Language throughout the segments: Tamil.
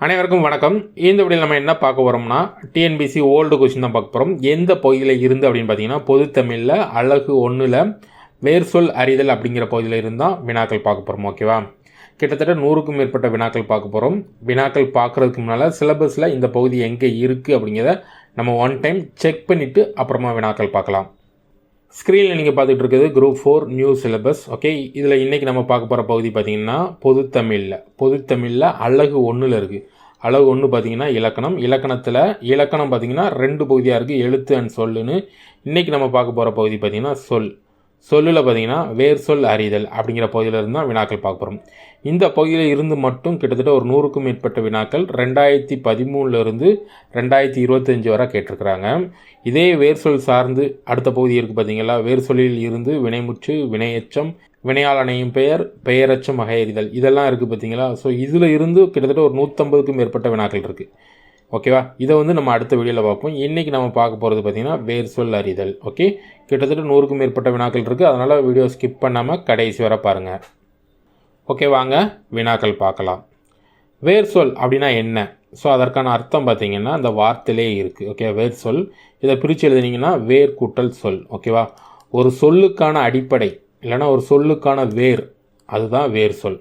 அனைவருக்கும் வணக்கம். இந்த வீடியோ நம்ம என்ன பார்க்க போகிறோம்னா டிஎன்பிசி ஓல்டு கொஸ்டின் தான் பார்க்க போகிறோம் எந்த பகுதியில் இருந்து அப்படின்னு பார்த்தீங்கன்னா பொது தமிழில் அழகு ஒன்றில் வேர்சொல் அறிதல் அப்படிங்கிற பகுதியில் இருந்தால் வினாக்கள் பார்க்க போகிறோம் ஓகேவா கிட்டத்தட்ட நூறுக்கும் மேற்பட்ட வினாக்கள் பார்க்க போகிறோம் வினாக்கள் பார்க்குறதுக்கு முன்னால் சிலபஸில் இந்த பகுதி எங்கே இருக்குது அப்படிங்கிறத நம்ம ஒன் டைம் செக் பண்ணிவிட்டு அப்புறமா வினாக்கள் பார்க்கலாம். ஸ்க்ரீனில் நீங்கள் பார்த்துட்டு இருக்குது group four new syllabus okay இதில் இன்றைக்கி நம்ம பார்க்க போகிற பகுதி பார்த்திங்கன்னா பொதுத்தமிழில் பொதுத்தமிழில் அழகு ஒன்றில் இருக்குது அழகு ஒன்று பார்த்திங்கன்னா இலக்கணம். இலக்கணத்தில் இலக்கணம் பார்த்திங்கன்னா ரெண்டு பகுதியாக இருக்குது எழுத்து அண்ட் சொல்லுன்னு. இன்றைக்கி நம்ம பார்க்க போகிற பகுதி பார்த்திங்கன்னா சொல். சொல்லில் பார்த்தீங்கன்னா வேர் சொல் அறிதல் அப்படிங்கிற பகுதியிலிருந்து தான் வினாக்கள் பார்க்க போகிறோம் இந்த பகுதியில் இருந்து மட்டும் கிட்டத்தட்ட ஒரு நூறுக்கும் மேற்பட்ட வினாக்கள் ரெண்டாயிரத்தி பதிமூணுலேருந்து ரெண்டாயிரத்தி இருபத்தஞ்சி வரை கேட்டிருக்கிறாங்க. இதே வேர் சொல் சார்ந்து அடுத்த பகுதி இருக்குது பார்த்தீங்களா வேர் சொல்லில் இருந்து வினைமுற்று வினையச்சம் வினையாளனையும் அணையும் பெயர் பெயரச்சம் வகையறிதல் இதெல்லாம் இருக்குது பார்த்தீங்களா ஸோ இதில் இருந்து கிட்டத்தட்ட ஒரு நூற்றம்பதுக்கும் மேற்பட்ட வினாக்கள் இருக்குது ஓகேவா இதை வந்து நம்ம அடுத்த வீடியோவில் பார்ப்போம். இன்றைக்கி நம்ம பார்க்க போகிறது பார்த்திங்கன்னா வேர் சொல் அறிதல். ஓகே கிட்டத்தட்ட நூறுக்கும் மேற்பட்ட வினாக்கள் இருக்குது அதனால் வீடியோ ஸ்கிப் பண்ணாமல் கடைசி வர பாருங்கள் ஓகே வாங்க. வினாக்கள் பார்க்கலாம். வேர் சொல் அப்படின்னா என்ன? ஸோ அதற்கான அர்த்தம் பார்த்திங்கன்னா அந்த வார்த்தையிலே இருக்குது ஓகே வேர் சொல். இதை பிரித்து எழுதுனீங்கன்னா வேர் கூட்டல் சொல். ஓகேவா ஒரு சொல்லுக்கான அடிப்படை இல்லைன்னா ஒரு சொல்லுக்கான வேர் அதுதான் வேர் சொல்.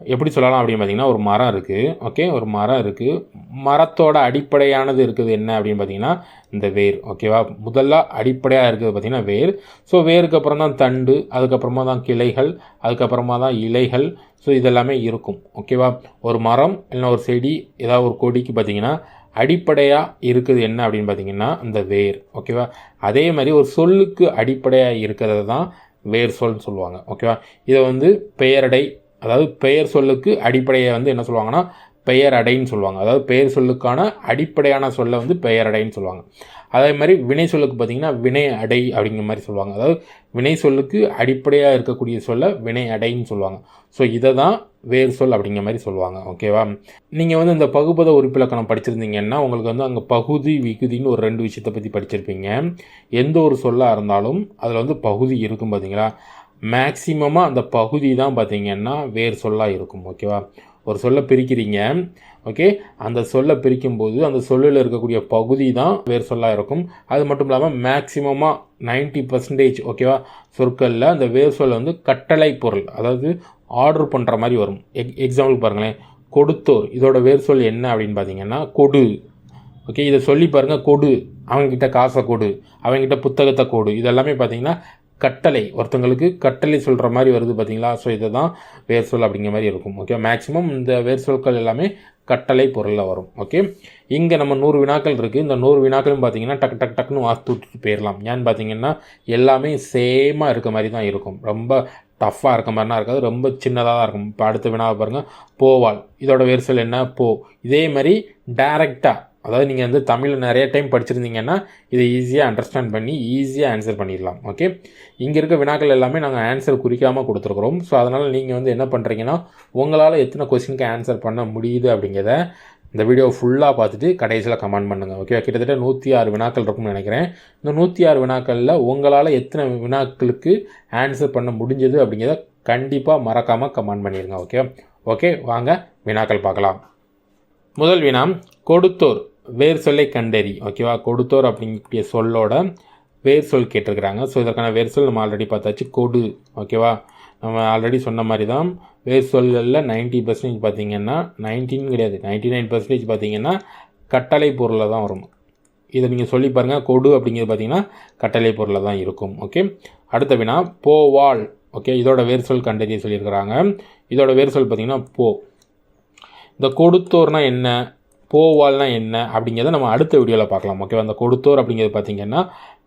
எப்படி சொல்லலாம் அப்படின்னு பார்த்தீங்கன்னா ஒரு மரம் இருக்குது ஓகே ஒரு மரம் இருக்குது மரத்தோட அடிப்படையானது இருக்குது என்ன அப்படின்னு பார்த்தீங்கன்னா இந்த வேர். ஓகேவா முதல்ல அடிப்படையாக இருக்குது பார்த்தீங்கன்னா வேர். ஸோ வேருக்கு அப்புறம் தான் தண்டு அதுக்கப்புறமா தான் கிளைகள் அதுக்கப்புறமா தான் இலைகள். ஸோ இதெல்லாமே இருக்கும். ஓகேவா ஒரு மரம் இல்லைன்னா ஒரு செடி ஏதாவது ஒரு கொடிக்கு பார்த்தீங்கன்னா அடிப்படையாக இருக்குது என்ன அப்படின்னு பார்த்தீங்கன்னா இந்த வேர். ஓகேவா அதே மாதிரி ஒரு சொல்லுக்கு அடிப்படையாக இருக்கிறது தான் வேர் சொல்னு சொல்லுவாங்க. ஓகேவா இதை வந்து பெயரடை அதாவது பெயர் சொல்லுக்கு அடிப்படையை வந்து என்ன சொல்லுவாங்கன்னா பெயர் அடைன்னு சொல்லுவாங்க. அதாவது பெயர் சொல்லுக்கான அடிப்படையான சொல்லை வந்து பெயர் அடைன்னு சொல்லுவாங்க. அதே மாதிரி வினை சொல்லுக்கு பார்த்திங்கன்னா வினை அடை அப்படிங்கிற மாதிரி சொல்லுவாங்க. அதாவது வினை சொல்லுக்கு அடிப்படையாக இருக்கக்கூடிய சொல்ல வினை அடைன்னு சொல்லுவாங்க. ஸோ இதை தான் வேர் சொல் அப்படிங்கிற மாதிரி சொல்லுவாங்க. ஓகேவா நீங்கள் வந்து இந்த பகுபத உறுப்பிலக்கணம் படிச்சிருந்தீங்கன்னா உங்களுக்கு வந்து அங்கே பகுதி விகுதின்னு ஒரு ரெண்டு விஷயத்தை பற்றி படிச்சிருப்பீங்க. எந்த ஒரு சொல்லாக இருந்தாலும் அதில் வந்து பகுதி இருக்கும் பார்த்தீங்களா? மேக்சிமமாக அந்த பகுதி தான் பார்த்திங்கன்னா வேர் சொல்லாக இருக்கும் ஓகேவா ஒரு சொல்லை பிரிக்கிறீங்க ஓகே அந்த சொல்லை பிரிக்கும்போது அந்த சொல்லில் இருக்கக்கூடிய பகுதி தான் வேர் சொல்லாக இருக்கும். அது மட்டும் இல்லாமல் மேக்சிமமாக நைன்ட்டி பர்சன்டேஜ் ஓகேவா சொற்களில் அந்த வேர் சொல்ல வந்து கட்டளை பொருள் அதாவது ஆர்டர் பண்ணுற மாதிரி வரும். எக் எக்ஸாம்பிள் பாருங்களேன். கொடுத்தோர் இதோட வேர் சொல் என்ன அப்படின்னு பார்த்தீங்கன்னா கொடு. ஓகே இதை சொல்லி பாருங்கள் கொடு. அவங்கக்கிட்ட காசை கொடு. அவங்ககிட்ட புத்தகத்தை கொடு. இதெல்லாமே பார்த்தீங்கன்னா கட்டளை ஒருத்தங்களுக்கு கட்டளை சொல்கிற மாதிரி வருது பார்த்தீங்களா ஸோ இதை தான் வேர் சொல் அப்படிங்கிற மாதிரி இருக்கும். ஓகே மேக்ஸிமம் இந்த வேர் சொற்கள் எல்லாமே கட்டளை பொருளில் வரும். ஓகே இங்கே நம்ம நூறு வினாக்கள் இருக்குது இந்த நூறு வினாக்களும் பார்த்தீங்கன்னா டக்கு டக்கு டக்குன்னு வாஸ்து விட்டுட்டு போயிடலாம் ஏன்னு பார்த்தீங்கன்னா எல்லாமே சேமாக இருக்க மாதிரி தான் இருக்கும். ரொம்ப டஃப்பாக இருக்க மாதிரினா இருக்காது. ரொம்ப சின்னதாக தான் இருக்கும். இப்போ அடுத்த வினாவை பாருங்கள் போவாள். இதோட வேர்சல் என்ன? போ. இதே மாதிரி டேரெக்டாக அதாவது நீங்கள் வந்து தமிழில் நிறைய டைம் படிச்சிருந்தீங்கன்னா இதை ஈஸியாக அண்டர்ஸ்டாண்ட் பண்ணி ஈஸியாக ஆன்சர் பண்ணிடலாம் ஓகே இங்கே இருக்க வினாக்கள் எல்லாமே நாங்கள் ஆன்சர் குறிக்காமல் கொடுத்துருக்குறோம். ஸோ அதனால் நீங்கள் வந்து என்ன பண்ணுறீங்கன்னா உங்களால் எத்தனை கொஸ்டினுக்கு ஆன்சர் பண்ண முடியுது அப்படிங்கிறத இந்த வீடியோ ஃபுல்லாக பார்த்துட்டு கடைசியில் கமெண்ட் பண்ணுங்கள் ஓகே கிட்டத்தட்ட நூற்றி ஆறு வினாக்கள் இருக்கும்னு நினைக்கிறேன். இந்த நூற்றி ஆறு வினாக்களில் உங்களால் எத்தனை வினாக்களுக்கு ஆன்சர் பண்ண முடிஞ்சது அப்படிங்கிறத கண்டிப்பாக மறக்காமல் கமெண்ட் பண்ணிடுங்க ஓகே ஓகே வாங்க வினாக்கள் பார்க்கலாம். முதல் வினா கொடுத்தோர். வேர் சொல்லை கண்டறி ஓகேவா கொடுத்தோர் அப்படிங்கக்கூடிய சொல்லோட வேர் சொல் கேட்டிருக்கிறாங்க. ஸோ இதற்கான வேர் சொல் நம்ம ஆல்ரெடி பார்த்தாச்சு. கொடு ஓகேவா நம்ம ஆல்ரெடி சொன்ன மாதிரி தான் வேர் சொல்களில் நைன்ட்டி பர்சன்டேஜ் பார்த்தீங்கன்னா நைன்டீன் கிடையாது. நைன்ட்டி நைன் பர்சன்டேஜ் பார்த்தீங்கன்னா கட்டளை பொருளில் தான் வரும். இதை நீங்கள் சொல்லி பாருங்கள் கொடு அப்படிங்கிறது பார்த்தீங்கன்னா கட்டளை பொருளில் தான் இருக்கும் ஓகே அடுத்த வினா போவாள் ஓகே இதோட வேர் சொல் கண்டறிய சொல்லியிருக்கிறாங்க. இதோட வேர் சொல் பார்த்தீங்கன்னா போ. இந்த கொடுத்தோர்னால் என்ன? போவால்னா என்ன அப்படிங்கிறத நம்ம அடுத்த வீடியோவில் பார்க்கலாம். ஓகேவா அந்த கொடுத்தோர் அப்படிங்கிறது பார்த்திங்கன்னா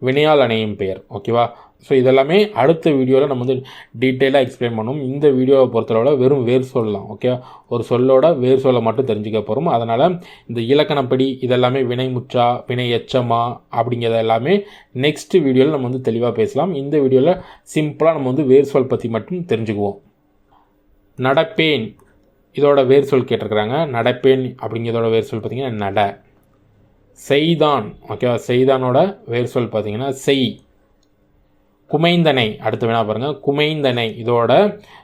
வினையால் அணையும் பெயர். ஓகேவா ஸோ இதெல்லாமே அடுத்த வீடியோவில் நம்ம வந்து டீட்டெயிலாக எக்ஸ்பிளைன் பண்ணுவோம். இந்த வீடியோவை பொறுத்தளவில் வெறும் வேர் சொல்லலாம். ஓகே ஒரு சொல்லோட வேர் சொல்ல மட்டும் தெரிஞ்சுக்க போகிறோம் அதனால் இந்த இலக்கணப்படி இதெல்லாமே வினைமுற்றா வினை எச்சமா அப்படிங்கிறத எல்லாமே நெக்ஸ்ட் வீடியோவில் நம்ம வந்து தெளிவாக பேசலாம். இந்த வீடியோவில் சிம்பிளாக நம்ம வந்து வேர் சொல் பற்றி மட்டும் தெரிஞ்சுக்குவோம். நடப்பேன். இதோட வேர் சொல் கேட்டிருக்கிறாங்க. நடப்பேன் அப்படிங்கிறதோட வேர் சொல் பார்த்திங்கன்னா நட. செய்தான். ஓகேவா செய்தானோட வேர் சொல் பார்த்திங்கன்னா செய். குமைந்தனை. அடுத்து வேணா பாருங்கள் குமைந்தனை. இதோட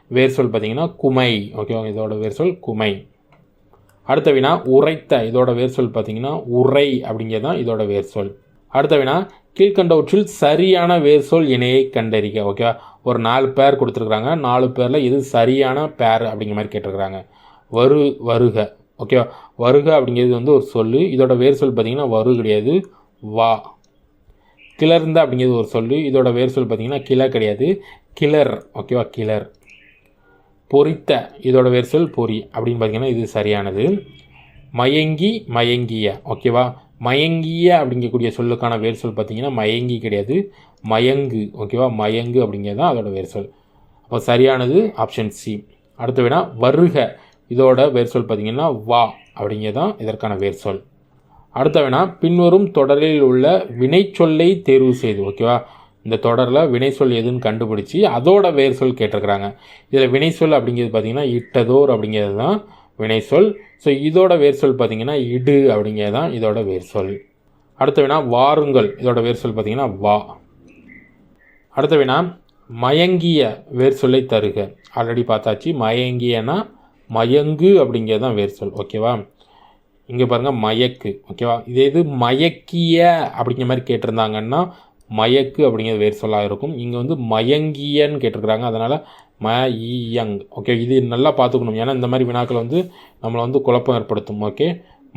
வேர் சொல் பார்த்திங்கன்னா குமை. ஓகேவா இதோட வேர் சொல் குமை. அடுத்த வினா உரைத்த. இதோட வேர் சொல் பார்த்திங்கன்னா உரை அப்படிங்கிறது தான் இதோட வேர் சொல். அடுத்த வினா கீழ்கண்டவற்றில் சரியான வேர் சொல் இணையை கண்டறிக. ஓகேவா ஒரு நாலு பேர் கொடுத்துருக்குறாங்க. நாலு பேரில் இது சரியான பேர் அப்படிங்கிற மாதிரி கேட்டிருக்கிறாங்க. வரு வருக. ஓகேவா வருக அப்படிங்கிறது வந்து ஒரு சொல்லு. இதோட வேர் சொல் பார்த்தீங்கன்னா வரு கிடையாது வா. கிளர்ந்த அப்படிங்கிறது ஒரு சொல்லு. இதோட வேர் சொல் பார்த்தீங்கன்னா கிள கிடையாது கிளர். ஓகேவா கிளர். பொறித்த. இதோட வேர் சொல் பொறி அப்படின்னு பார்த்திங்கன்னா இது சரியானது. மயங்கி மயங்கிய. ஓகேவா மயங்கிய அப்படிங்கக்கூடிய சொல்லுக்கான வேர் சொல் பார்த்தீங்கன்னா மயங்கி கிடையாது மயங்கு. ஓகேவா மயங்கு அப்படிங்கிறது தான் அதோட வேர் சொல். அப்போ சரியானது ஆப்ஷன் சி அடுத்த வினா வருக. இதோட வேர்சொல் பார்த்திங்கன்னா பார்த்தீங்கன்னா வா அப்படிங்கிறது தான் இதற்கான வேர்சொல் அடுத்த வினா பின்வரும் தொடரில் உள்ள வினைச்சொல்லை தேர்வு செய்து ஓகேவா இந்த தொடரில் வினைச்சொல் எதுன்னு கண்டுபிடிச்சி அதோட வேர் சொல் கேட்டிருக்கிறாங்க. இதில் வினைச்சொல் அப்படிங்கிறது பார்த்தீங்கன்னா இட்டதோர் அப்படிங்கிறது தான் வினைச்சொல். ஸோ இதோட வேர் சொல் பார்த்தீங்கன்னா இடு அப்படிங்கிறது தான் இதோட வேர் சொல். அடுத்த வினா வாருங்கள். இதோட வேர் சொல் பார்த்தீங்கன்னா வா. அடுத்த வினா மயங்கிய வேர் சொல்லை தருக. ஆல்ரெடி பார்த்தாச்சு. மயங்கியனா மயங்கு அப்படிங்கிறது தான் வேர் சொல் ஓகேவா இங்கே பாருங்கள் மயக்கு. ஓகேவா இதே இது மயக்கிய அப்படிங்கிற மாதிரி கேட்டிருந்தாங்கன்னா மயக்கு அப்படிங்கிறது வேறு சொல்லாக இருக்கும். இங்கே வந்து மயங்கியன்னு கேட்டிருக்கிறாங்க. அதனால் ம இயங் ஓகே இது நல்லா பார்த்துக்கணும். ஏன்னா இந்த மாதிரி வினாக்கள் வந்து நம்மளை வந்து குழப்பம் ஏற்படுத்தும். ஓகே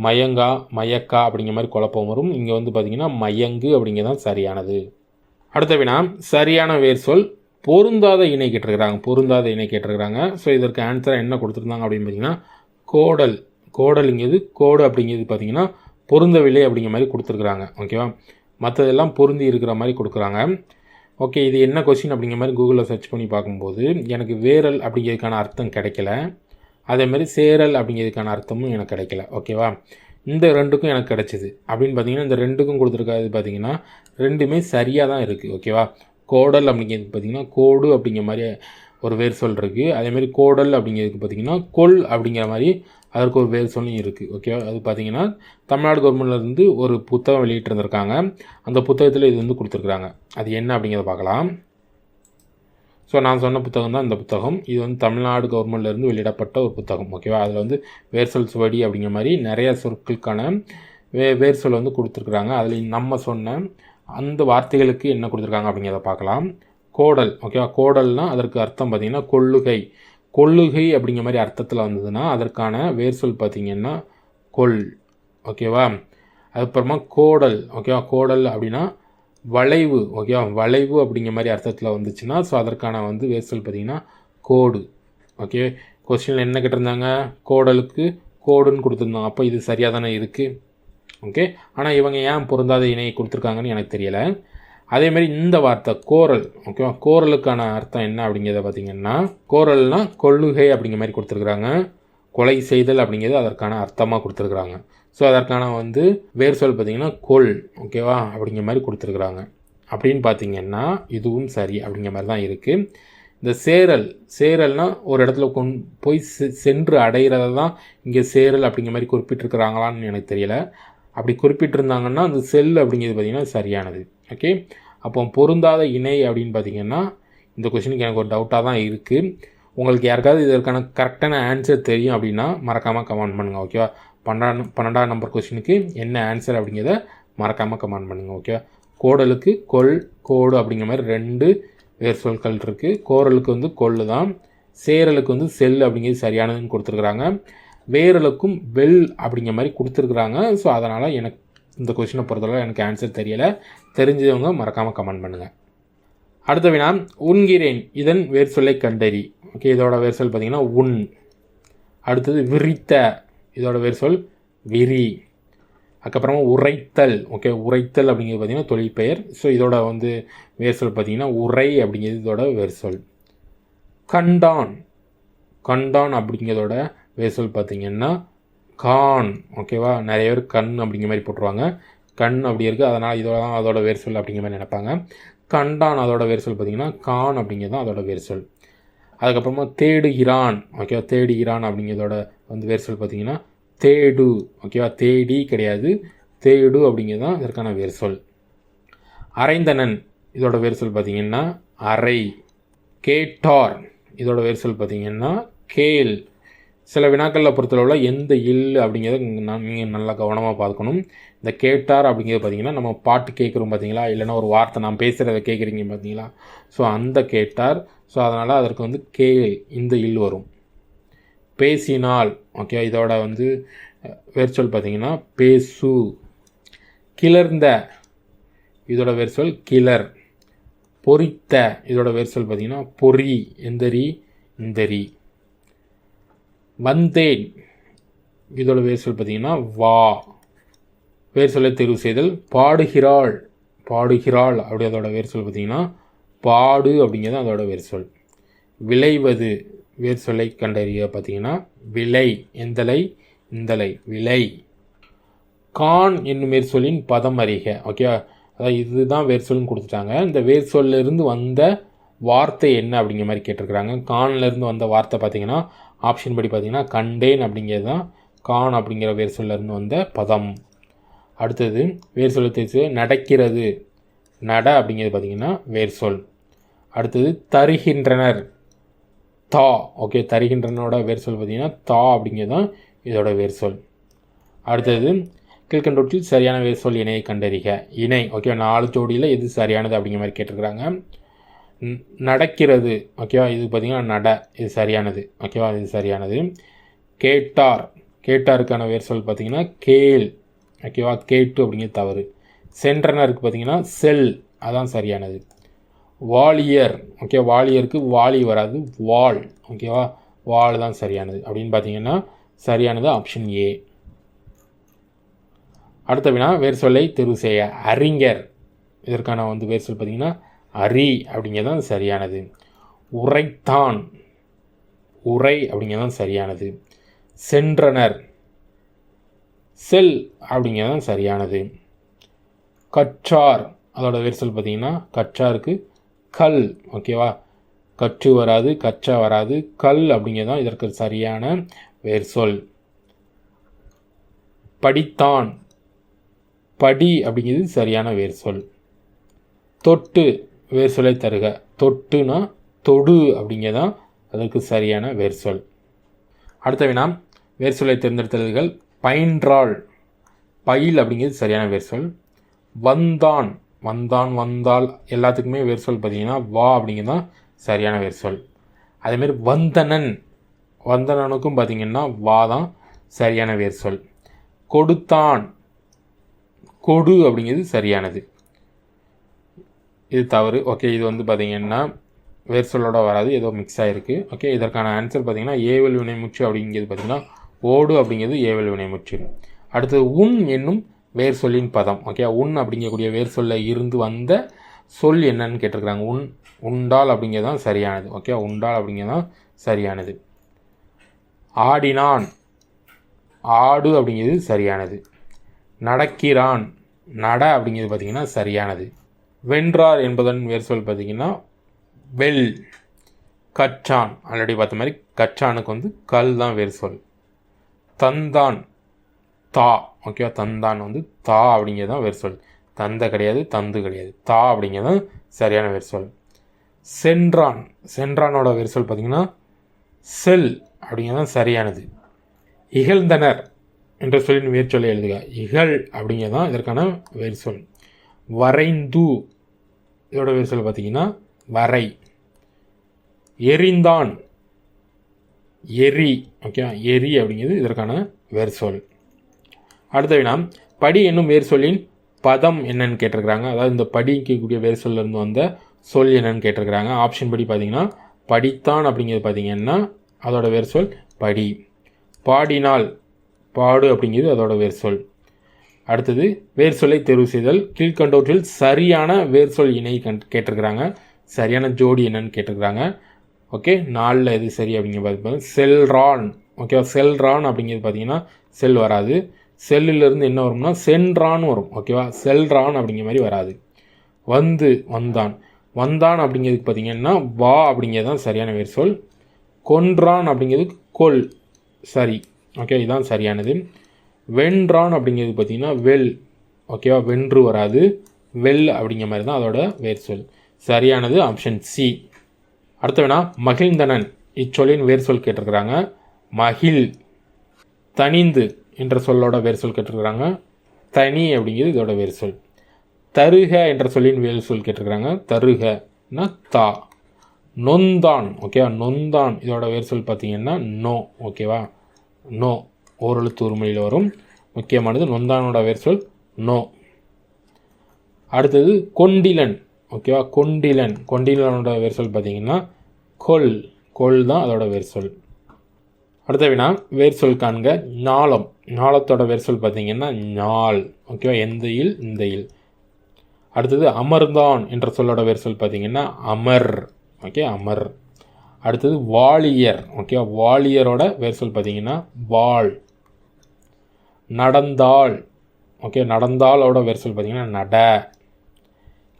மயங்கா மயக்கா அப்படிங்கிற மாதிரி குழப்பம் வரும். இங்கே வந்து பார்த்திங்கன்னா மயங்கு அப்படிங்கிறது தான் சரியானது. அடுத்த வினா சரியான வேர் சொல். பொருந்தாத இணை கேட்டிருக்கிறாங்க பொருந்தாத இணை கேட்டிருக்கிறாங்க. ஸோ இதற்கு ஆன்சராக என்ன கொடுத்துருந்தாங்க அப்படின்னு பார்த்தீங்கன்னா கோடல். கோடலுங்கிறது கோடு அப்படிங்கிறது பார்த்தீங்கன்னா பொருந்தவில்லை அப்படிங்கிற மாதிரி கொடுத்துருக்குறாங்க. ஓகேவா மற்றதெல்லாம் பொருந்தி இருக்கிற மாதிரி கொடுக்குறாங்க. ஓகே இது என்ன கொஸ்டின் அப்படிங்கிற மாதிரி கூகுளில் சர்ச் பண்ணி பார்க்கும்போது எனக்கு வேரல் அப்படிங்கிறதுக்கான அர்த்தம் கிடைக்கல. அதேமாதிரி சேரல் அப்படிங்கிறதுக்கான அர்த்தமும் எனக்கு கிடைக்கல. ஓகேவா இந்த ரெண்டுக்கும் எனக்கு கிடைச்சிது. அப்படின்னு பார்த்தீங்கன்னா இந்த ரெண்டுக்கும் கொடுத்துருக்காது பார்த்தீங்கன்னா ரெண்டுமே சரியாக தான் இருக்குது ஓகேவா கோடல் அப்படிங்கிறது பார்த்தீங்கன்னா கோடு அப்படிங்கிற மாதிரி ஒரு வேர் சொல் இருக்குது அதேமாதிரி கோடல் அப்படிங்கிறதுக்கு பார்த்தீங்கன்னா கொல் அப்படிங்கிற மாதிரி அதற்கு ஒரு வேறு சொல்லியும் இருக்குது ஓகேவா அது பார்த்தீங்கன்னா தமிழ்நாடு கவர்மெண்ட்லேருந்து ஒரு புத்தகம் வெளியிட்டிருந்திருக்காங்க. அந்த புத்தகத்தில் இது வந்து கொடுத்துருக்குறாங்க. அது என்ன அப்படிங்கிறத பார்க்கலாம். ஸோ நான் சொன்ன புத்தகம் தான் இந்த புத்தகம். இது வந்து தமிழ்நாடு கவர்மெண்ட்லேருந்து வெளியிடப்பட்ட ஒரு புத்தகம். ஓகேவா அதில் வந்து வேர்சொல் சுவடி அப்படிங்கிற மாதிரி நிறைய சொற்களுக்கான வே வேர் சொல் வந்து கொடுத்துருக்குறாங்க. அதில் நம்ம சொன்ன அந்த வார்த்தைகளுக்கு என்ன கொடுத்துருக்காங்க அப்படிங்கிறத பார்க்கலாம். கோடல் ஓகேவா கோடல்னால் அதற்கு அர்த்தம் பார்த்திங்கன்னா கொள்ளுகை. கொள்ளுகை அப்படிங்கிற மாதிரி அர்த்தத்தில் வந்ததுன்னா அதற்கான வேர் சொல் பார்த்திங்கன்னா கொல் ஓகேவா அதுக்கப்புறமா கோடல் ஓகேவா கோடல் அப்படின்னா வளைவு ஓகேவா வளைவு அப்படிங்கிற மாதிரி அர்த்தத்தில் வந்துச்சுன்னா ஸோ அதற்கான வந்து வேர் சொல் பார்த்திங்கன்னா கோடு ஓகே கொஸ்டினில் என்ன கேட்டிருந்தாங்க? கோடலுக்கு கோடுன்னு கொடுத்துருந்தாங்க. அப்போ இது சரியாக தானே இருக்குது ஓகே ஆனால் இவங்க ஏன் பொருந்தாத இணையை கொடுத்துருக்காங்கன்னு எனக்கு தெரியலை. அதேமாதிரி இந்த வார்த்தை கோரல் ஓகேவா கோரலுக்கான அர்த்தம் என்ன அப்படிங்கிறத பார்த்தீங்கன்னா கோரல்னா கொள்ளுகை அப்படிங்கிற மாதிரி கொடுத்துருக்குறாங்க. கொலை செய்தல் அப்படிங்கிறது அதற்கான அர்த்தமாக கொடுத்துருக்குறாங்க. ஸோ அதற்கான வந்து வேர் சொல் பார்த்திங்கன்னா கொல் ஓகேவா அப்படிங்கிற மாதிரி கொடுத்துருக்குறாங்க. அப்படின்னு பார்த்தீங்கன்னா இதுவும் சரி அப்படிங்கிற மாதிரி தான் இருக்குது இந்த சேரல் சேரல்னால் ஒரு இடத்துல கொண் போய் சென்று அடைகிறத தான் இங்கே சேரல் அப்படிங்கிற மாதிரி குறிப்பிட்டிருக்கிறாங்களான்னு எனக்கு தெரியல. அப்படி குறிப்பிட்டிருந்தாங்கன்னா அந்த செல் அப்படிங்கிறது பார்த்திங்கன்னா சரியானது. ஓகே அப்போ பொருந்தாத இணை அப்படின்னு பார்த்தீங்கன்னா இந்த கொஷினுக்கு எனக்கு ஒரு டவுட்டாக தான் இருக்குது உங்களுக்கு யாருக்காவது இதற்கான கரெக்டான ஆன்சர் தெரியும் அப்படின்னா மறக்காமல் கமெண்ட் பண்ணுங்கள் ஓகேவா பன்னெண்டாம் பன்னெண்டாம் நம்பர் கொஷினுக்கு என்ன ஆன்சர் அப்படிங்கிறத மறக்காமல் கமெண்ட் பண்ணுங்கள் ஓகேவா கோடலுக்கு கொல் கோடு அப்படிங்கிற மாதிரி ரெண்டு வேர் சொற்கள் இருக்குது கோரலுக்கு வந்து கொல்லு தான் சேரலுக்கு வந்து செல் அப்படிங்கிறது சரியானதுன்னு கொடுத்துருக்குறாங்க. வேரலுக்கும் வெல் அப்படிங்கிற மாதிரி கொடுத்துருக்குறாங்க. ஸோ அதனால் எனக்கு இந்த கொஷினை பொறுத்தளவு எனக்கு ஆன்சர் தெரியலை. தெரிஞ்சவங்க மறக்காமல் கமெண்ட் பண்ணுங்கள் அடுத்த வினா உண்கிறேன் இதன் வேர் சொல்லை கண்டறி. ஓகே இதோட வேர் சொல் பார்த்திங்கன்னா உன். அடுத்தது விரித்த. இதோட வேர் சொல் விரி. அதுக்கப்புறமா உரைத்தல். ஓகே உரைத்தல் அப்படிங்கிறது பார்த்திங்கன்னா தொழிற்பெயர் ஸோ இதோட வந்து வேர் சொல் பார்த்திங்கன்னா உரை அப்படிங்கிறது இதோட வேர் சொல் கண்டான். கண்டான் அப்படிங்கிறதோட வேசல் பார்த்திங்கன்னா கான் ஓகேவா? நிறைய பேர் கண் அப்படிங்கிற மாதிரி போட்டுருவாங்க. கண் அப்படி இருக்குது அதனால் இதோட தான் அதோட வேர்சொல் அப்படிங்கிற மாதிரி நினைப்பாங்க. கண்டான் அதோட வேர்சொல் பார்த்திங்கன்னா கான் அப்படிங்கிறது தான் அதோட வேர்சொல். அதுக்கப்புறமா தேடுகிறான் ஓகேவா? தேடுகிறான் அப்படிங்கிறதோட வந்து வேர்சொல் பார்த்தீங்கன்னா பார்த்திங்கன்னா தேடு ஓகேவா? தேடி கிடையாது. தேடு அப்படிங்கிறது தான் இதற்கான வேர்சொல். அரைந்தனன் இதோட வேர்சொல் பார்த்திங்கன்னா அரை கேட்டார் இதோட வேர்சொல் பார்த்திங்கன்னா கேல் சில வினாக்களில் பொறுத்தளவில் எந்த இல் அப்படிங்கிறத நீங்கள் நல்லா கவனமாக பார்க்கணும். இந்த கேட்டார் அப்படிங்கிறது பார்த்தீங்கன்னா நம்ம பாட்டு கேட்குறோம் பார்த்தீங்களா இல்லைன்னா ஒரு வார்த்தை நான் பேசுகிறத கேட்குறீங்க பார்த்தீங்களா ஸோ அந்த கேட்டார். ஸோ அதனால் அதற்கு வந்து கேள் இந்த இல் வரும். பேசினால் ஓகே இதோட வந்து வெர்ச்சுவல் பார்த்தீங்கன்னா பேசு. கிளர்ந்த இதோட வெர்ச்சுவல் கிளர். பொறித்த இதோட வெர்ச்சுவல் பார்த்தீங்கன்னா பொறி எந்தரி இந்தரி வந்தேன். இதோட வேர்ச்சொல் பார்த்தீங்கன்னா வா. வேர்ச்சொல்லை தேர்வு செய்தல் பாடுகிறாள். பாடுகிறாள் அப்படி அதோட வேர்ச்சொல் பார்த்தீங்கன்னா பாடு அப்படிங்கிறது அதோட வேர்ச்சொல் விளைவது வேர்ச்சொல்லை கண்டறிய பார்த்தீங்கன்னா விலை எந்தலை இந்தலை விலை கான் என்னும் வேர்ச்சொல்லின் பதம் அறிக. ஓகே அதாவது இதுதான் வேர்ச்சொல்னு கொடுத்துட்டாங்க. இந்த வேர் சொல்லிருந்து வந்த வார்த்தை என்ன அப்படிங்கிற மாதிரி கேட்டிருக்கிறாங்க. கான்லேருந்து வந்த வார்த்தை பார்த்தீங்கன்னா ஆப்ஷன் படி பார்த்தீங்கன்னா கண்டேன் அப்படிங்கிறது தான். கான் அப்படிங்கிற வேர்ச்சொல்ல இருந்து வந்த பதம். அடுத்தது வேர்ச்சொல்லை தேர்ச்சி நடக்கிறது. நட அப்படிங்கிறது பார்த்தீங்கன்னா சொல். அடுத்தது தருகின்றனர். தா ஓகே தருகின்றனோட வேர்ச்சொல் பார்த்தீங்கன்னா தா அப்படிங்கிறது தான் இதோட வேர்ச்சொல் அடுத்தது கீழ்கண்டோட்டில் சரியான வேர்ச்சொல் இணையை கண்டறிக. இணை ஓகே நாலு ஜோடியில் எது சரியானது அப்படிங்கிற மாதிரி கேட்டிருக்கிறாங்க. நடக்கிறது. ஓகேவா? இது பார்த்திங்கன்னா நட. இது சரியானது. ஓகேவா? இது சரியானது. கேட்டார். கேட்டாருக்கான வேர்சொல் பார்த்திங்கன்னா கேள். ஓகேவா? கேட்டு அப்படிங்கிறது தவறு. சென்றனருக்கு பார்த்தீங்கன்னா செல். அதான் சரியானது. வாலியர். ஓகே வாலியருக்கு வாலி வராது. வால் ஓகேவா? வால் தான் சரியானது. அப்படின்னு பார்த்தீங்கன்னா சரியானது ஆப்ஷன் ஏ அடுத்த வினா வேர் சொல்லை தேர்வு செய்ய. அறிஞர். இதற்கான வந்து வேர் சொல் பார்த்தீங்கன்னா அரி அப்படிங்கிறது தான் சரியானது. உரைத்தான். உரை அப்படிங்கிறது தான் சரியானது. சென்றனர். செல் அப்படிங்கிறது தான் சரியானது. கற்றார். அதோட வெரிசல் பார்த்திங்கன்னா பார்த்தீங்கன்னா கற்றாருக்கு கல். ஓகேவா கற்று வராது கச்சா வராது. கல் அப்படிங்கிறது தான் இதற்கு சரியான வேர்சொல் படித்தான். படி அப்படிங்கிறது சரியான வேர்சொல் தொட்டு. வேர்சொலை தருக. தொட்டுனா தொடு அப்படிங்கிறதான் அதற்கு சரியான வேர்சொல். அடுத்த வினா வேர்சொலை தேர்ந்தெடுத்தல்கள் பயின்றாள். பயில் அப்படிங்கிறது சரியான வேர்சொல். வந்தான். வந்தான் வந்தால் எல்லாத்துக்குமே வேர் சொல் பார்த்தீங்கன்னா வா அப்படிங்கிறது தான் சரியான வேர்சொல். அதேமாரி வந்தனன். வந்தனனுக்கும் பார்த்தீங்கன்னா வா தான் சரியான வேர் சொல் கொடுத்தான். கொடு அப்படிங்கிறது சரியானது. இது தவறு. ஓகே இது வந்து பார்த்திங்கன்னா வேர் சொல்லோட வராது. ஏதோ மிக்ஸ் ஆகிருக்கு ஓகே இதற்கான ஆன்சர் பார்த்தீங்கன்னா ஏவல் வினைமுற்று அப்படிங்கிறது பார்த்தீங்கன்னா ஓடு அப்படிங்கிறது ஏவல் வினைமுற்று அடுத்தது உன் என்னும் வேர் சொல்லின் பதம். ஓகே உன் அப்படிங்கக்கூடிய வேர் சொல்ல இருந்து வந்த சொல் என்னன்னு கேட்டிருக்கிறாங்க. உன் உண்டால் அப்படிங்கிறது தான் சரியானது. ஓகே உண்டால் அப்படிங்கிறது தான் சரியானது. ஆடினான். ஆடு அப்படிங்கிறது சரியானது. நடக்கிறான். நட அப்படிங்கிறது பார்த்தீங்கன்னா சரியானது. வென்றார் என்பதன் வேறு சொல் பார்த்தீங்கன்னா வெல் கச்சான் ஆல்ரெடி பார்த்த மாதிரி கச்சானுக்கு வந்து கல் தான் வேறு சொல். தந்தான் தா. ஓகேவா? தந்தான் வந்து தா அப்படிங்கிறது தான் வேறு சொல். தந்த கிடையாது தந்து கிடையாது. தா அப்படிங்கிறது தான் சரியான வேறு சொல். சென்றான். சென்றானோட வேர் சொல் பார்த்தீங்கன்னா செல் அப்படிங்கிறது தான் சரியானது. இகழ்ந்தனர் என்ற சொல்லின் வேர்ச்சொல்லை எழுதுக. இகழ் அப்படிங்கிறது தான் இதற்கான வேர்ச்சொல் வரைந்து இதோட வேர்ச்சொல் பார்த்தீங்கன்னா வரை. எரிந்தான். எரி ஓகே எரி அப்படிங்கிறது இதற்கான வேர்ச்சொல் அடுத்த வினா படி என்னும் வேறு சொல்லின் பதம் என்னன்னு கேட்டிருக்கிறாங்க. அதாவது இந்த படிக்கக்கூடிய வேர் இருந்து வந்த சொல் என்னன்னு கேட்டிருக்கிறாங்க. ஆப்ஷன் படி பார்த்தீங்கன்னா படித்தான் அப்படிங்கிறது பார்த்தீங்கன்னா அதோட வேர்சொல் படி. பாடினால் பாடு அப்படிங்கிறது அதோட வேர்சொல் அடுத்தது வேர் சொல்லை தேர்வு செய்தல். கீழ்கண்டவற்றில் சரியான வேர் சொல் இணை கண் கேட்டிருக்கிறாங்க. சரியான ஜோடி என்னன்னு கேட்டிருக்கிறாங்க. ஓகே நாலில் எது சரி அப்படிங்கிற பார்த்து செல்ரான் ஓகேவா? செல்ரான் அப்படிங்கிறது பார்த்தீங்கன்னா செல் வராது. செல்லிலிருந்து என்ன வரும்னா சென்றான் வரும். ஓகேவா? செல்ரான் அப்படிங்கிற மாதிரி வராது. வந்து வந்தான். வந்தான் அப்படிங்கிறதுக்கு பார்த்தீங்கன்னா வா அப்படிங்கிறது தான் சரியான வேர் சொல். கொன்றான் அப்படிங்கிறதுக்கு கொல். சரி. ஓகே இதுதான் சரியானது. வென்றான் அப்படிங்கிறது பார்த்தீங்கன்னா வெல். ஓகேவா வென்று வராது. வெல் அப்படிங்கிற மாதிரி தான் அதோட வேர் சொல். சரியானது ஆப்ஷன் சி அடுத்த வேணா மகிழ்ந்தனன். இச்சொல்லின் வேர் சொல் கேட்டிருக்கிறாங்க. மகிழ். தனிந்து என்ற சொல்லோட வேர் சொல் கேட்டிருக்கிறாங்க. தனி அப்படிங்கிறது இதோட வேர் சொல். தருக என்ற சொல்லின் வேர் சொல் கேட்டிருக்கிறாங்க. தருகனா தா. நொந்தான். ஓகேவா நொந்தான். இதோட வேர் சொல் பார்த்தீங்கன்னா நோ. ஓகேவா நோ. ஓரெழுத்து உருமொழியில் வரும். முக்கியமானது நொந்தானோட வேர் சொல் நோ. அடுத்தது கொண்டிலன். ஓகேவா? கொண்டிலன். கொண்டிலனோட வேர் சொல் பார்த்தீங்கன்னா கொல். கொல் தான் அதோட வேர் சொல். அடுத்த வினா வேர் சொல் காண்க ஞாலம். ஞாலத்தோட வேர் சொல் பார்த்தீங்கன்னா ஞால். ஓகேவா? எந்த இல்? இந்த இல். அடுத்தது அமர்ந்தான் என்ற சொல்லோட வேர் சொல் பார்த்தீங்கன்னா அமர். ஓகே அமர். அடுத்தது வாலியர். ஓகே வாலியரோட வேர் சொல் பார்த்தீங்கன்னா வாள் நடந்தாள். ஓகே நடந்தாலோட வேர் சொல் பார்த்தீங்கன்னா நட.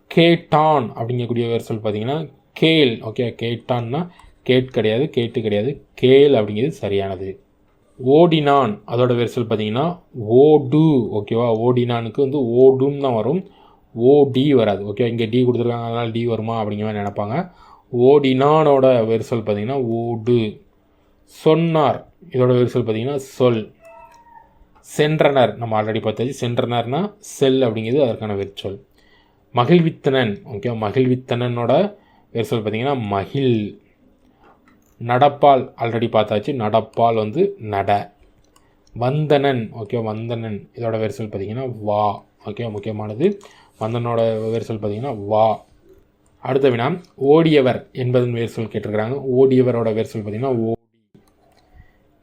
கேட்டான் அப்படிங்கக்கூடிய வேர் சொல் பார்த்தீங்கன்னா கேள். ஓகே கேட்டான்னா கேட் கிடையாது கேட்டு கிடையாது கேள் அப்படிங்கிறது சரியானது. ஓடினான். அதோட வெரிசல் சொல் பார்த்தீங்கன்னா ஓடு. ஓகேவா ஓடினானுக்கு வந்து ஓடுன்னு தான் வரும். ஓடி வராது. ஓகே இங்கே டி கொடுத்துருக்காங்க. அதனால் டி வருமா அப்படிங்கிற மாதிரி நினைப்பாங்க. ஓடினானோட வெரிசல் பார்த்தீங்கன்னா ஓடு. சொன்னார். இதோட வெரிசல் பார்த்தீங்கன்னா சொல். சென்றனர். நம்ம ஆல்ரெடி பார்த்தாச்சு. சென்றனர்னா செல் அப்படிங்கிறது அதற்கான வேர்ச்சொல் மகிழ்வித்தனன். ஓகே மகிழ்வித்தனனோட வேர் பார்த்தீங்கன்னா மகிழ். நடப்பால் ஆல்ரெடி பார்த்தாச்சு. நடப்பால் வந்து நட. வந்தனன். ஓகே வந்தனன். இதோட வேர் பார்த்தீங்கன்னா வா. ஓகே முக்கியமானது. வந்தனோட வேர் சொல் பார்த்தீங்கன்னா வா. அடுத்த வினா ஓடியவர் என்பதன் வேர் சொல் கேட்டிருக்கிறாங்க. ஓடியவரோட வேர்சொல் பார்த்திங்கன்னா பார்த்தீங்கன்னா ஓடி.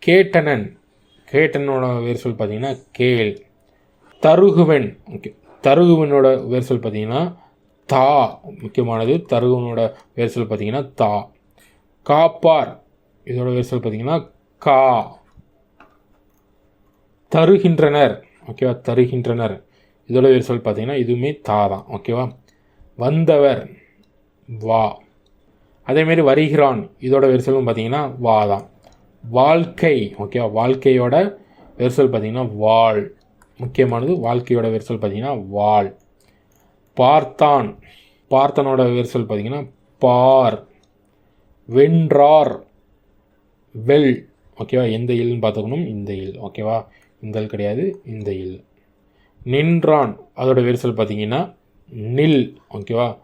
கேட்டனன். கேட்டனோட வேர்சொல் பார்த்தீங்கன்னா கேள். தருகுவன். ஓகே. தருகுவனோட வேர்சொல் பார்த்தீங்கன்னா தா. முக்கியமானது தருகுவனோட வேர்சொல் பார்த்தீங்கன்னா தா. காப்பார். இதோட வேர்சொல் பார்த்தீங்கன்னா கா. தருகின்றனர். ஓகேவா? தருகின்றனர். இதோட வேர்சொல் பார்த்தீங்கன்னா இதுவுமே தா தான். ஓகேவா? வந்தவர். வா. அதேமாரி வருகிறான். இதோட வேர் பார்த்தீங்கன்னா வா தான். வாழ்க்கை ஓகேவா வாழ்க்கையோட வெரிசல் பார்த்தீங்கன்னா வாழ். முக்கியமானது வாழ்க்கையோட வெரிசல் பார்த்தீங்கன்னா வாழ். பார்த்தான். பார்த்தனோட வெரிசல் பார்த்தீங்கன்னா பார். வென்றார். வெல். ஓகேவா எந்த இல்னு பார்த்துக்கணும். இந்த இல். ஓகேவா இந்த இல் கிடையாது. இந்த இல். நின்றான். அதோட வெரிசல் பார்த்தீங்கன்னா நில். ஓகேவா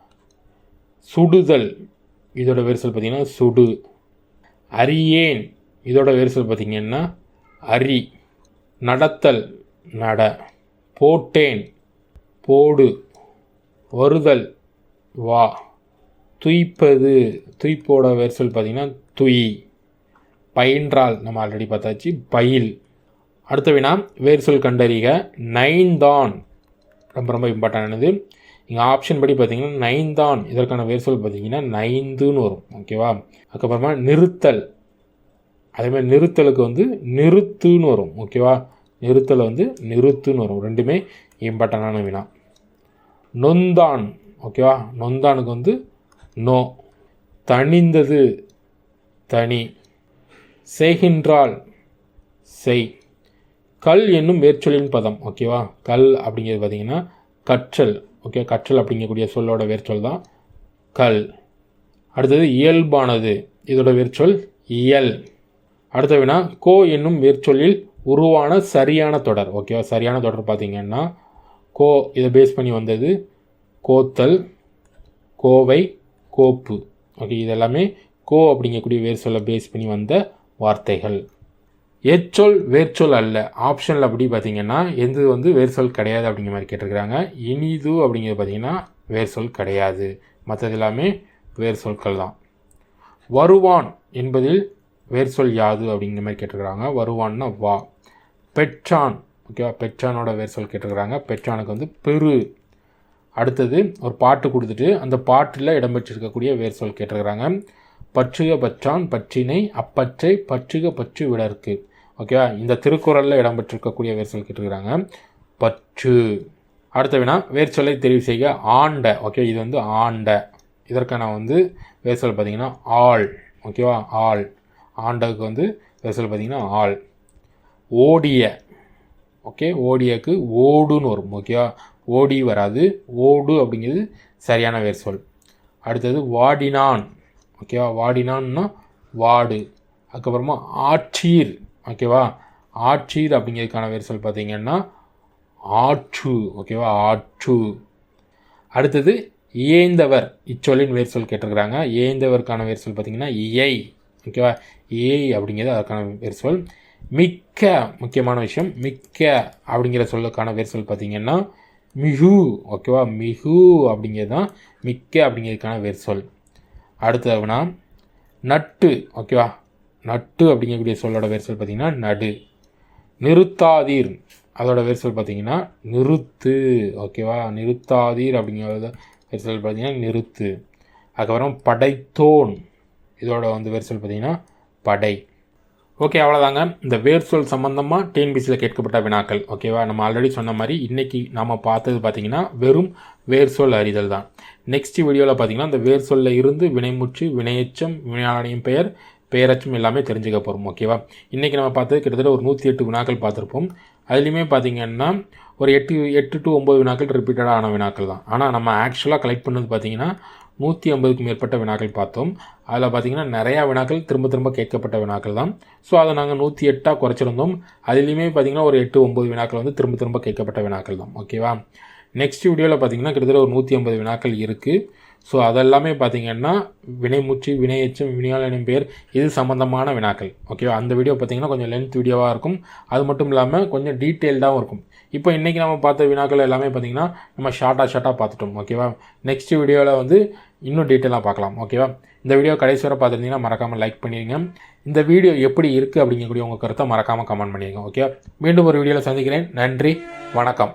சுடுதல். இதோட வெரிசல் பார்த்தீங்கன்னா சுடு. அரியேன் இதோட வேர் சொல் அரி நடத்தல் நட போட்டேன் போடு வருதல் வா துய்ப்பது. துய்ப்போட வேர் பார்த்திங்கன்னா பார்த்தீங்கன்னா துய் பயின்றால் நம்ம ஆல்ரெடி பார்த்தாச்சு பயில். அடுத்த வினா வேர்சொல் கண்டறிக நைன்தான் ரொம்ப ரொம்ப இம்பார்ட்டன்டானது இங்கே ஆப்ஷன் படி பார்த்தீங்கன்னா நைன்தான் இதற்கான வேர்சொல் பார்த்திங்கன்னா பார்த்தீங்கன்னா நைந்துன்னு வரும் ஓகேவா அதுக்கப்புறமா நிறுத்தல். அதேமாதிரி நிறுத்தலுக்கு வந்து நிறுத்துன்னு வரும் ஓகேவா? நிறுத்தலை வந்து நிறுத்துன்னு வரும். ரெண்டுமே இம்பார்ட்டண்டான வினா. நொந்தான் ஓகேவா? நொந்தானுக்கு வந்து நோ. தணிந்தது தனி. செய்கின்றால் செய். கல் என்னும் வேர்ச்சொலின் பதம் ஓகேவா? கல் அப்படிங்கிறது பார்த்தீங்கன்னா கற்றல் ஓகே? கற்றல் அப்படிங்கக்கூடிய சொல்லோட வேர்ச்சொல் தான் கல். அடுத்தது இயல்பானது. இதோட வேர்ச்சொல் இயல். அடுத்த வினா கோ என்னும் வேர்ச்சொல்லில் உருவான சரியான தொடர். ஓகேவா சரியான தொடர் பார்த்தீங்கன்னா கோ இதை பேஸ் பண்ணி வந்தது கோத்தல் கோவை கோப்பு. ஓகே இதெல்லாமே கோ அப்படிங்கக்கூடிய வேர் பேஸ் பண்ணி வந்த வார்த்தைகள். எச்சொல் வேர்ச்சொல் அல்ல. ஆப்ஷனில் அப்படி பார்த்தீங்கன்னா எந்த வந்து வேர்சொல் கிடையாது அப்படிங்கிற மாதிரி கேட்டிருக்கிறாங்க. இனிது அப்படிங்கிறது பார்த்தீங்கன்னா வேர்சொல் கிடையாது. மற்றது எல்லாமே வேர் சொற்கள் தான். வருவான் என்பதில் வேர் சொல் யாது அப்படிங்கிற மாதிரி கேட்டிருக்கிறாங்க. வருவான்னா வா. பெற்றான். ஓகேவா பெற்றானோட வேர் சொல் கேட்டிருக்கிறாங்க. பெற்றானுக்கு வந்து பெரு. அடுத்தது ஒரு பாட்டு கொடுத்துட்டு அந்த பாட்டில் இடம்பெற்றிருக்கக்கூடிய வேர் சொல் கேட்டிருக்கிறாங்க. பற்றுக பற்றான் பற்றினை அப்பற்றை பற்றுக பற்று விடற்கு. ஓகேவா இந்த திருக்குறளில் இடம்பெற்றிருக்கக்கூடிய வேர் சொல் கேட்டிருக்கிறாங்க. பற்று. அடுத்த வினா வேர் சொல்லை தெரிவு செய்ய ஆண்ட. ஓகே இது வந்து ஆண்ட. இதற்கான வந்து வேர் சொல் பார்த்தீங்கன்னா ஆள். ஓகேவா ஆள். ஆண்டவுக்கு வந்து வேர் பார்த்திங்கன்னா ஆள். ஓடிய ஓகே? ஓடியக்கு ஓடுன்னு வரும் ஓகேவா ஓடி வராது. ஓடு அப்படிங்கிறது சரியான வேர் சொல். அடுத்தது வாடினான் ஓகேவா வாடினான்னா வாடு. அதுக்கப்புறமா ஆட்சீர் ஓகேவா ஆட்சீர் அப்படிங்கிறதுக்கான வேர் சொல் பார்த்திங்கன்னா ஆற்று ஓகேவா ஆற்று. அடுத்தது இயைந்தவர் இச்சொல்லின் வேர் சொல் கேட்டிருக்கிறாங்க. இயந்தவருக்கான வேர் சொல் பார்த்தீங்கன்னா இயை. ஓகேவா? ஏஐ அப்படிங்கிறது அதுக்கான வேறு சொல். மிக்க முக்கியமான விஷயம். மிக்க அப்படிங்கிற சொல்லுக்கான வேறு சொல் பார்த்தீங்கன்னா மிகு ஓகேவா? மிகு அப்படிங்கிறது தான் மிக்க அப்படிங்கிறதுக்கான வேறு சொல். அடுத்ததுனா நட்டு ஓகேவா? நட்டு அப்படிங்கக்கூடிய சொல்லோட வேர் சொல் பார்த்திங்கன்னா நடு. நிறுத்தாதீர். அதோட வேர் சொல் பார்த்தீங்கன்னா நிறுத்து ஓகேவா? நிறுத்தாதீர் அப்படிங்கிறத வேர் சொல் பார்த்தீங்கன்னா நிறுத்து. அதுக்கப்புறம் படைத்தோன். இதோட வந்து வேர்சொல் பார்த்தீங்கன்னா படை. ஓகே அவ்வளோதாங்க இந்த வேர்சொல் சம்மந்தமாக டிஎன்பிசியில் கேட்கப்பட்ட வினாக்கள் ஓகேவா? நம்ம ஆல்ரெடி சொன்ன மாதிரி இன்றைக்கி நாம் பார்த்தது பார்த்தீங்கன்னா வெறும் வேர்சொல் அறிதல் தான். நெக்ஸ்ட் வீடியோவில் பார்த்தீங்கன்னா இந்த வேர் இருந்து வினைமுற்று வினையச்சம் வினையாளனின் பெயர் பெயரச்சம் எல்லாமே தெரிஞ்சுக்க போகிறோம் ஓகேவா? இன்றைக்கி நம்ம பார்த்தது கிட்டத்தட்ட ஒரு நூற்றி எட்டு வினாக்கள் பார்த்துருப்போம். அதுலேயுமே பார்த்திங்கன்னா ஒரு எட்டு எட்டு டு ஒம்பது வினாக்கள் ரிப்பீட்டடான வினாக்கள் தான். ஆனால் நம்ம ஆக்சுவலாக கலெக்ட் பண்ணது பார்த்தீங்கன்னா நூற்றி ஐம்பதுக்கும் மேற்பட்ட வினாக்கள் பார்த்தோம். அதில் பார்த்தீங்கன்னா நிறையா வினாக்கள் திரும்ப திரும்ப கேட்கப்பட்ட வினாக்கள் தான். ஸோ அதை நாங்கள் நூற்றி எட்டாக குறைச்சிருந்தோம். அதுலேயுமே பார்த்தீங்கன்னா ஒரு எட்டு ஒம்பது வினாக்கள் வந்து திரும்ப திரும்ப கேட்கப்பட்ட வினாக்கள் தான். ஓகேவா நெக்ஸ்ட் வீடியோவில் பார்த்தீங்கன்னா கிட்டத்தட்ட ஒரு நூற்றி ஐம்பது வினாக்கள் இருக்குது ஸோ அதெல்லாமே பார்த்தீங்கன்னா வினைமூச்சு வினையச்சம் வினையாளனின் பேர் இது சம்மந்தமான வினாக்கள். ஓகேவா அந்த வீடியோ பார்த்தீங்கன்னா கொஞ்சம் லென்த் வீடியோவாக இருக்கும். அது மட்டும் இல்லாமல் கொஞ்சம் டீட்டெயில்டாகவும் இருக்கும். இப்போ இன்றைக்கி நம்ம பார்த்த வினாக்கள் எல்லாமே பார்த்தீங்கன்னா நம்ம ஷார்ட்டாக ஷார்ட்டாக பார்த்துட்டோம். ஓகேவா நெக்ஸ்ட் வீடியோவில் வந்து இன்னும் டீட்டெயிலாக பார்க்கலாம் ஓகேவா இந்த வீடியோ கடைசி வரை பார்த்துருந்தீங்கன்னா மறக்காமல் லைக் பண்ணிடுங்க இந்த வீடியோ எப்படி இருக்குது அப்படிங்கக்கூடிய உங்கள் கருத்தை மறக்காமல் கமெண்ட் பண்ணிடுங்க ஓகே மீண்டும் ஒரு வீடியோவில் சந்திக்கிறேன். நன்றி வணக்கம்.